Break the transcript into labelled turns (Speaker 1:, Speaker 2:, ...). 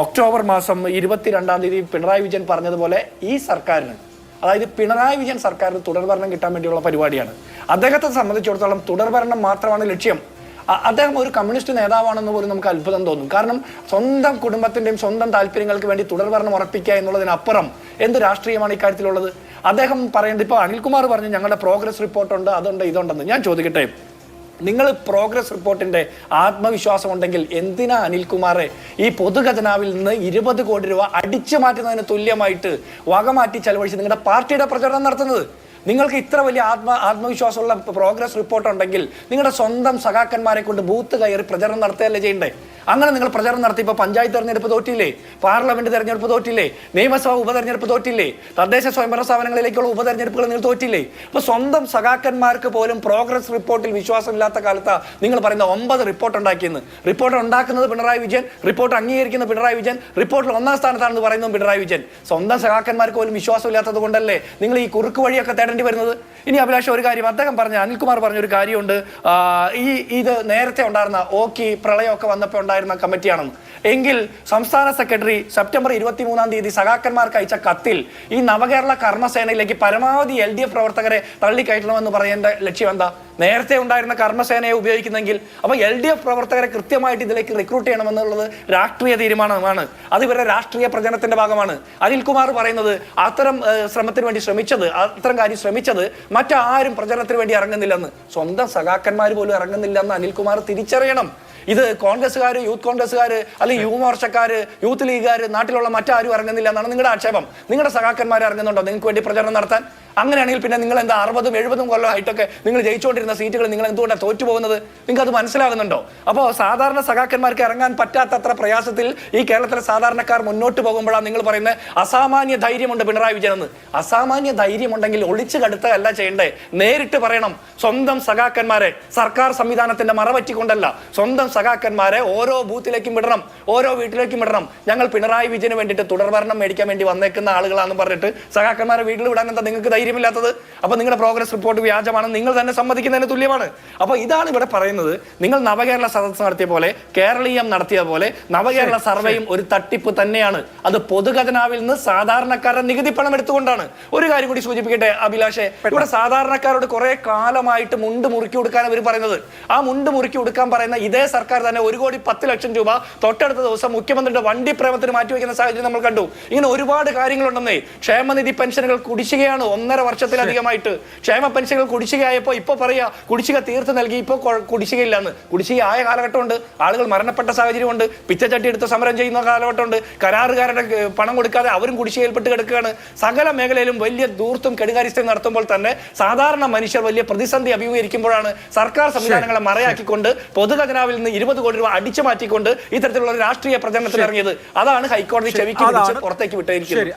Speaker 1: October മാസം ഇരുപത്തിരണ്ടാം തീയതി പിണറായി വിജയൻ പറഞ്ഞതുപോലെ ഈ സർക്കാരിന് അതായത് പിണറായി വിജയൻ സർക്കാരിന് തുടർഭരണം കിട്ടാൻ വേണ്ടിയുള്ള പരിപാടിയാണ്. അദ്ദേഹത്തെ സംബന്ധിച്ചിടത്തോളം തുടർഭരണം മാത്രമാണ് ലക്ഷ്യം. അദ്ദേഹം ഒരു കമ്മ്യൂണിസ്റ്റ് നേതാവാണെന്ന് പോലും നമുക്ക് അത്ഭുതം തോന്നും. കാരണം സ്വന്തം കുടുംബത്തിന്റെയും സ്വന്തം താല്പര്യങ്ങൾക്ക് വേണ്ടി തുടർഭരണം ഉറപ്പിക്കുക എന്നുള്ളതിനപ്പുറം എന്ത് രാഷ്ട്രീയമാണ് ഇക്കാര്യത്തിലുള്ളത്? അദ്ദേഹം പറയേണ്ടത് ഇപ്പോൾ അനിൽകുമാർ പറഞ്ഞു ഞങ്ങളുടെ പ്രോഗ്രസ് റിപ്പോർട്ടുണ്ട് അതുണ്ട് ഇതുണ്ടെന്ന്. ഞാൻ ചോദിക്കട്ടെ നിങ്ങൾ പ്രോഗ്രസ് റിപ്പോർട്ടിന്റെ ആത്മവിശ്വാസം ഉണ്ടെങ്കിൽ എന്തിനാ അനിൽകുമാറെ ഈ പൊതുഖജനാവിൽ നിന്ന് ഇരുപത് കോടി രൂപ അടിച്ചു മാറ്റുന്നതിന് തുല്യമായിട്ട് വകമാറ്റി ചെലവഴിച്ച് നിങ്ങളുടെ പാർട്ടിയുടെ പ്രചരണം നടത്തുന്നത്? നിങ്ങൾക്ക് ഇത്ര വലിയ ആത്മ ആത്മവിശ്വാസമുള്ള പ്രോഗ്രസ് റിപ്പോർട്ട് ഉണ്ടെങ്കിൽ നിങ്ങളുടെ സ്വന്തം സഖാക്കന്മാരെ കൊണ്ട് ബൂത്ത് കയറി പ്രചരണം നടത്തുകയല്ലേ ചെയ്യണ്ടേ? അങ്ങനെ നിങ്ങൾ പ്രചരണം നടത്തി ഇപ്പോൾ പഞ്ചായത്ത് തെരഞ്ഞെടുപ്പ് തോറ്റില്ലേ? പാർലമെന്റ് തെരഞ്ഞെടുപ്പ് തോറ്റില്ലേ? നിയമസഭാ ഉപതെരഞ്ഞെടുപ്പ് തോറ്റില്ലേ? തദ്ദേശ സ്വയംഭരണ സ്ഥാപനങ്ങളിലേക്കുള്ള ഉപതെരഞ്ഞെടുപ്പുകൾ നിങ്ങൾ തോറ്റില്ലേ? അപ്പോൾ സ്വന്തം സഖാക്കന്മാർക്ക് പോലും പ്രോഗ്രസ് റിപ്പോർട്ടിൽ വിശ്വാസമില്ലാത്ത കാലത്ത് നിങ്ങൾ പറയുന്ന ഒമ്പത് റിപ്പോർട്ട് ഉണ്ടാക്കിയെന്ന്. റിപ്പോർട്ട് ഉണ്ടാക്കുന്നത് പിണറായി വിജയൻ റിപ്പോർട്ട് അംഗീകരിക്കുന്ന പിണറായി വിജയൻ റിപ്പോർട്ടിൽ ഒന്നാം സ്ഥാനത്താണെന്ന് പറയുന്നത് പിണറായി വിജയൻ. സ്വന്തം സഖാക്കന്മാർക്ക് പോലും വിശ്വാസമില്ലാത്തത് കൊണ്ടല്ലേ നിങ്ങൾ ഈ കുറുക്ക് വഴിയൊക്കെ വരുന്നത്? ഇനി അഭിലാഷ് ഒരു കാര്യം. അദ്ദേഹം പറഞ്ഞ അനിൽകുമാർ പറഞ്ഞ ഒരു കാര്യമുണ്ട്. ഈ ഇത് നേരത്തെ ഉണ്ടായിരുന്ന ഓക്കി പ്രളയമൊക്കെ വന്നപ്പോൾ ഉണ്ടായിരുന്ന കമ്മിറ്റിയാണെന്ന്. എങ്കിൽ സംസ്ഥാന സെക്രട്ടറി സെപ്റ്റംബർ ഇരുപത്തി മൂന്നാം തീയതി സഖാക്കന്മാർക്ക് അയച്ച കത്തിൽ ഈ നവകേരള കർമ്മസേനയിലേക്ക് പരമാവധി എൽ ഡി എഫ് പ്രവർത്തകരെ തള്ളിക്കയറ്റണമെന്ന് പറയേണ്ട ലക്ഷ്യം എന്താ? നേരത്തെ ഉണ്ടായിരുന്ന കർമ്മസേനയെ ഉപയോഗിക്കുന്നെങ്കിൽ അപ്പൊ എൽ ഡി എഫ് പ്രവർത്തകരെ കൃത്യമായിട്ട് ഇതിലേക്ക് റിക്രൂട്ട് ചെയ്യണമെന്നുള്ളത് രാഷ്ട്രീയ തീരുമാനമാണ്. അത് ഇവരുടെ രാഷ്ട്രീയ പ്രചരണത്തിന്റെ ഭാഗമാണ്. അനിൽകുമാർ പറയുന്നത് അത്തരം ശ്രമത്തിന് വേണ്ടി ശ്രമിച്ചത് അത്തരം കാര്യം ശ്രമിച്ചത് മറ്റാരും പ്രചരണത്തിന് വേണ്ടി ഇറങ്ങുന്നില്ലെന്ന് സ്വന്തം സഖാക്കന്മാർ പോലും ഇറങ്ങുന്നില്ലെന്ന് അനിൽകുമാർ തിരിച്ചറിയണം. ഇത് കോൺഗ്രസ്സുകാർ യൂത്ത് കോൺഗ്രസ്സുകാർ അല്ലെങ്കിൽ യുവമോർച്ചക്കാർ യൂത്ത് ലീഗുകാർ നാട്ടിലുള്ള മറ്റാരും ഇറങ്ങുന്നില്ല എന്നാണ് നിങ്ങളുടെ ആക്ഷേപം. നിങ്ങളുടെ സഹാക്കന്മാർ ഇറങ്ങുന്നുണ്ടോ നിങ്ങൾക്ക് വേണ്ടി പ്രചരണം നടത്താൻ? അങ്ങനെയാണെങ്കിൽ പിന്നെ നിങ്ങൾ എന്താ അറുപതും എഴുപതും കൊല്ലം കൊല്ലമായിട്ടൊക്കെ നിങ്ങൾ ജയിച്ചുകൊണ്ടിരുന്ന സീറ്റുകൾ നിങ്ങൾ എന്തുകൊണ്ടാണ് തോറ്റുപോകുന്നത്? നിങ്ങൾക്ക് അത് മനസ്സിലാകുന്നുണ്ടോ? അപ്പോൾ സാധാരണ സഖാക്കന്മാർക്ക് ഇറങ്ങാൻ പറ്റാത്തത്ര പ്രയാസത്തിൽ ഈ കേരളത്തിലെ സാധാരണക്കാർ മുന്നോട്ട് പോകുമ്പോഴാണ് നിങ്ങൾ പറയുന്നത് അസാമാന്യ ധൈര്യമുണ്ട് പിണറായി വിജയൻ എന്ന്. അസാമാന്യ ധൈര്യമുണ്ടെങ്കിൽ ഒളിച്ചു കടുത്തല്ല ചെയ്യേണ്ടേ നേരിട്ട് പറയണം സ്വന്തം സഖാക്കന്മാരെ. സർക്കാർ സംവിധാനത്തിന്റെ മറവറ്റിക്കൊണ്ടല്ല. സ്വന്തം സഖാക്കന്മാരെ ഓരോ ബൂത്തിലേക്കും വിടണം ഓരോ വീട്ടിലേക്കും വിടണം. ഞങ്ങൾ പിണറായി വിജയന് വേണ്ടിയിട്ട് തുടർഭരണം മേടിക്കാൻ വേണ്ടി വന്നേക്കുന്ന ആളുകളാണെന്ന് പറഞ്ഞിട്ട് സഖാക്കന്മാരെ വീട്ടിൽ വിടാൻ എന്താ നിങ്ങൾക്ക് ധൈര്യമില്ലാത്തത്? അപ്പൊ നിങ്ങളുടെ പ്രോഗ്രസ് റിപ്പോർട്ട് വ്യാജമാണ് നിങ്ങൾ തന്നെ സമ്മതിക്കുന്നതിന് തുല്യമാണ്. അപ്പൊ ഇതാണ് ഇവിടെ പറയുന്നത്. നിങ്ങൾ നവകേരള സദസ്സ് നടത്തിയ പോലെ കേരളീയം നടത്തിയ പോലെ നവകേരള സർവേയും ഒരു തട്ടിപ്പ് തന്നെയാണ്. അത് പൊതുഖജനാവിൽ നിന്ന് സാധാരണക്കാരുടെ നികുതി പണം എടുത്തുകൊണ്ടാണ്. ഒരു കാര്യം കൂടി സൂചിപ്പിക്കട്ടെ അഭിലാഷെ. ഇവിടെ സാധാരണക്കാരോട് കുറെ കാലമായിട്ട് മുണ്ട് മുറുക്കി കൊടുക്കാൻ അവർ പറയുന്നത്. ആ മുണ്ട് മുറുക്കി കൊടുക്കാൻ പറയുന്ന ഇതേ സർക്കാർ തന്നെ ഒരു കോടി പത്ത് ലക്ഷം രൂപ തൊട്ടടുത്ത ദിവസം മുഖ്യമന്ത്രിയുടെ വണ്ടി പ്രേമത്തിന് മാറ്റിവെക്കുന്ന സാഹചര്യം നമ്മൾ കണ്ടു. ഇങ്ങനെ ഒരുപാട് കാര്യങ്ങളുണ്ടെന്നേ. ക്ഷേമനിധി പെൻഷനുകൾ കുടിശ്ശികയാണ് ഒന്നര വർഷത്തിലധികമായിട്ട്. ക്ഷേമ പെൻഷനുകൾ കുടിശ്ശികയായപ്പോൾ ഇപ്പൊ പറയാ കുടിശ്ശിക തീർത്ത് നൽകി ഇപ്പോൾ കുടിശ്ശികയില്ലെന്ന്. കുടിശ്ശിക ആയ കാലഘട്ടമുണ്ട്. ആളുകൾ മരണപ്പെട്ട സാഹചര്യമുണ്ട്. പിച്ചച്ചട്ടി എടുത്ത് സമരം ചെയ്യുന്ന കാലഘട്ടമുണ്ട്. കരാറുകാരുടെ പണം കൊടുക്കാതെ അവരും കുടിശ്ശികയിൽപ്പെട്ട് കിടക്കുകയാണ്. സകല മേഖലയിലും വലിയ ദൂർത്തും കെടുകാര്യസ്ഥയും നടത്തുമ്പോൾ തന്നെ സാധാരണ മനുഷ്യർ വലിയ പ്രതിസന്ധി അഭിമുഖീകരിക്കുമ്പോഴാണ് സർക്കാർ സംവിധാനങ്ങളെ മറയാക്കിക്കൊണ്ട് പൊതുഖജനാവിൽ നിന്ന് ഇരുപത് കോടി രൂപ അടിച്ചു മാറ്റിക്കൊണ്ട് ഇത്തരത്തിലുള്ള രാഷ്ട്രീയ പ്രചരണത്തിൽ ഇറങ്ങിയത് അതാണ് ഹൈക്കോടതി ചെവിക്ക് പുറത്തേക്ക് വിട്ടിരിക്കുന്നത്
Speaker 2: ശരി.